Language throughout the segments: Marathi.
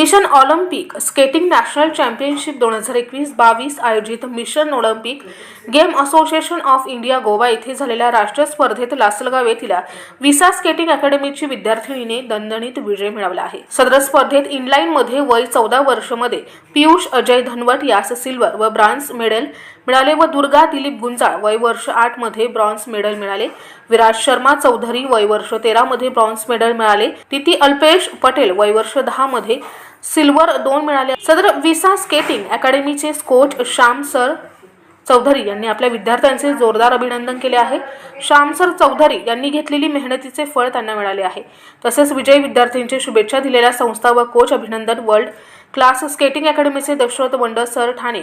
Mission Olympic skating national championship दोन हजार एकवीस बावीस आयोजित mission Olympic game association of India Goa येथे झालेल्या राष्ट्रीय स्पर्धेत लासलगाव येथील विसा स्केटिंग अकॅडमीची विद्यार्थिनीने दणदणीत विजय मिळवला आहे. सदर स्पर्धेत इनलाईन मध्ये वय चौदा वर्षमध्ये पियुष अजय धनवट यास सिल्वर व ब्रांझ मेडल मिळाले व दुर्गा दिलीप गुंजाळ वय वर्ष आठमध्ये ब्रॉन्झ मेडल मिळाले. विराज शर्मा चौधरी वय वर्ष तेरा मध्ये ब्रॉन्झ मेडल मिळाले. तिथी अल्पेश पटेल वय वर्ष दहा मध्ये सिल्वर दोन मिळाले. सदर विसा स्केटिंग अकॅडमीचे कोच श्याम सर चौधरी यांनी आपल्या विद्यार्थ्यांचे जोरदार अभिनंदन केले आहे. श्यामसर चौधरी यांनी घेतलेली मेहनतीचे फळ त्यांना मिळाले आहे. तसेच विजयी विद्यार्थ्यांचे शुभेच्छा दिलेल्या संस्था व कोच अभिनंदन world class skating अकॅडमीचे Dashrath Band sir Thane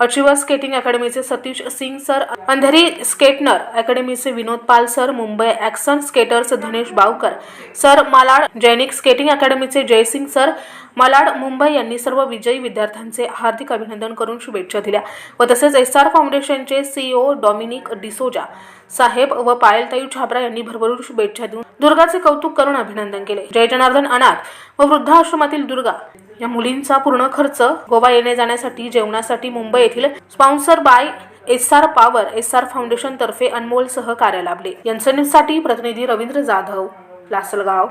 achiever skating अकॅडमीचे Satish Singh sir Andheri स्केटनर अकॅडमीचे Vinod Pal sir Mumbai action skaters Dhanesh Bavkar sir Malad जैनिक skating अकॅडमीचे जयसिंग सर मालाड मुंबई यांनी सर्व विजयी विद्यार्थ्यांचे हार्दिक अभिनंदन करून शुभेच्छा दिल्या व तसेच एस आर फाउंडेशनचे सीईओ डॉमिनिक डिसोजा साहेब व पायलताई छाबरा यांनी भरभरून शुभेच्छा देऊन दुर्गाचे कौतुक करून अभिनंदन केले. जय जनार्दन अनाथ व वृद्धाश्रमातील दुर्गा या मुलींचा पूर्ण खर्च गोवा येणे जाण्यासाठी जेवणासाठी मुंबई येथील sponsor by S R power S R foundation तर्फे अनमोल सहकार्य लाभले. यांसाठी प्रतिनिधी रवींद्र जाधव लासलगाव.